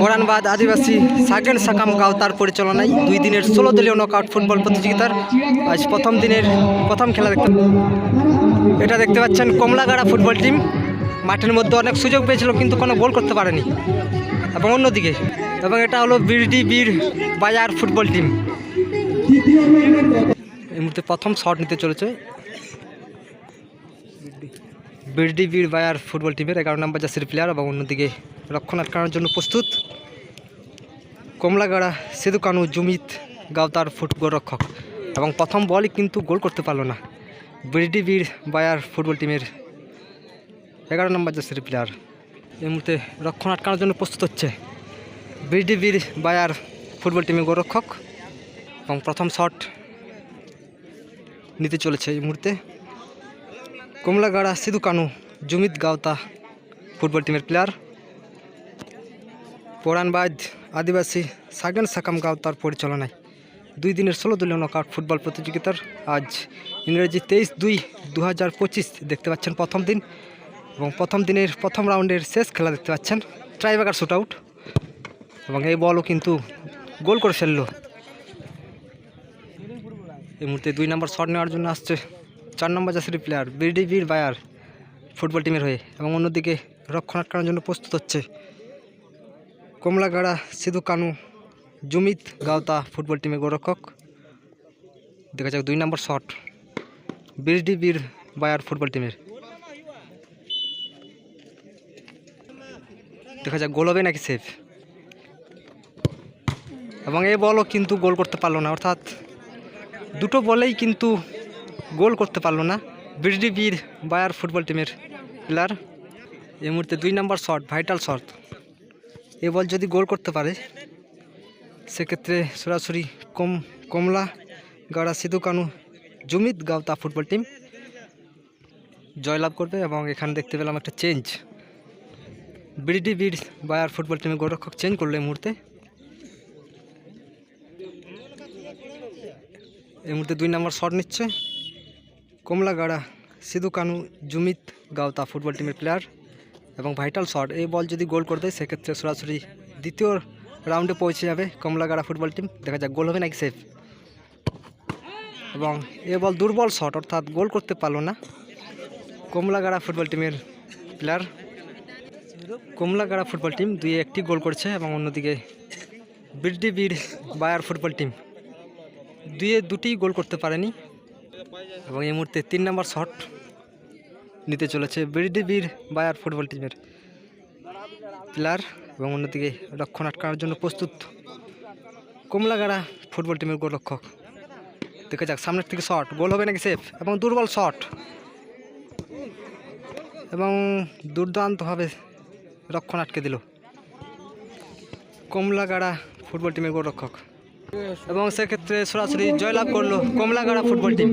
কোরআনবাদ আদিবাসী সাকেন succumb গাওতার পরিচালনায় দুই দিনের ষোলো দলীয় নকআউট ফুটবল প্রতিযোগিতার আজ প্রথম দিনের প্রথম খেলা দেখতে এটা দেখতে পাচ্ছেন কমলাগাড়া ফুটবল টিম। মাঠের মধ্যে অনেক সুযোগ পেয়েছিল, কিন্তু কোনো গোল করতে পারেনি। এবং অন্যদিকে, এবং এটা হলো বিরডি বীর বাজার ফুটবল টিম। এই মুহূর্তে প্রথম শট নিতে চলেছে। বিরডি বীর বায়ার ফুটবল টিমের এগারো নম্বর জাসির প্লেয়ার এবং অন্যদিকে রক্ষণ আটকানোর জন্য প্রস্তুত। কমলাগাড়া সেদু কানু জুমিত, গাওতার ফুটবল রক্ষক। এবং প্রথম বলই কিন্তু গোল করতে পারল না। বিরডি বীর বায়ার ফুটবল টিমের এগারো নম্বর জাসির প্লেয়ার এই মুহূর্তে রক্ষণ আটকানোর জন্য প্রস্তুত হচ্ছে। বিরডি বীর বায়ার ফুটবল টিমের গোলরক্ষক এবং প্রথম শট নিতে চলেছে এই মুহূর্তে। কমলাগাড়া, সিধু কানু, জুমিত গাওতা, ফুটবল টিমের প্লেয়ার পোড়ানবাজ আদিবাসী, সাগেন সাকাম গাওতার পরিচালনায়। দুই দিনের ষোলো দলীয় নকআউট ফুটবল প্রতিযোগিতার আজ ইংরেজি তেইশ দুই দু হাজার পঁচিশ দেখতে পাচ্ছেন প্রথম দিন এবং প্রথম দিনের প্রথম রাউন্ডের শেষ খেলা দেখতে পাচ্ছেন ট্রাইবাগার শুট আউট এবং এই বলও কিন্তু গোল করে ফেলল। এই মুহূর্তে দুই নম্বর শট নেওয়ার জন্য আসছে চার নম্বর জাসির প্লেয়ার বিডি বীর বায়ার ফুটবল টিমের হয়ে এবং অন্যদিকে রক্ষণ আটকানোর জন্য প্রস্তুত হচ্ছে। কমলাগাড়া, সিধু কানু, জুমিত গাওতা ফুটবল টিমের গোরক্ষক। দেখা যাক দুই নম্বর শট, বিডি বীর বায়ার ফুটবল টিমের দেখা যাক গোল হবে নাকি সেফ এবং এই বলও কিন্তু গোল করতে পারল না, অর্থাৎ দুটো বলেই কিন্তু গোল করতে পারল না। বিডি বীর বায়ার ফুটবল টিমের প্লেয়ার এই মুহূর্তে দুই নম্বর শট ভাইটাল শট এ বল যদি গোল করতে পারে, সেক্ষেত্রে সরাসরি কম Kamalagara, Sidhu, Kanu, Jumit Gaota football team জয়লাভ করবে এবং এখানে দেখতে পেলাম একটা চেঞ্জ বিডি বীর বায়ার ফুটবল টিমের গোলরক্ষক চেঞ্জ করল এই মুহূর্তে। এই মুহূর্তে দুই নম্বর শট নিচ্ছে। কমলাগাড়া, সিধু কানু, জুমিত গাওতা ফুটবল টিমের প্লেয়ার এবং ভাইটাল শট এই বল যদি গোল করে দেয়, সেক্ষেত্রে সরাসরি দ্বিতীয় রাউন্ডে পৌঁছে যাবে কমলাগাড়া ফুটবল টিম দেখা যাক গোল হবে নাকি সেফ এবং এ বল দুর্বল শট অর্থাৎ গোল করতে পারল না কমলাগাড়া ফুটবল টিমের প্লেয়ার কমলাগাড়া ফুটবল টিম দুই একটি গোল করছে এবং অন্যদিকে বিডি বীর বায়ার ফুটবল টিম দুয়ে দুটি গোল করতে পারেনি। এবং এই মুহূর্তে তিন নম্বর শট নিতে চলেছে বিডি বীর বায়ার ফুটবল টিমের প্লেয়ার এবং অন্যদিকে রক্ষণ আটকানোর জন্য প্রস্তুত কমলাগাড়া ফুটবল টিমের গোলরক্ষক। দেখা যাক, সামনের থেকে শট, গোল হবে নাকি সেফ? এবং দুর্বল শট। এবং দুর্দান্তভাবে রক্ষণ আটকে দিল কমলাগাড়া ফুটবল টিমের গোলরক্ষক। এবং সেক্ষেত্রে সরাসরি জয়লাভ করল কমলাগাড়া ফুটবল টিম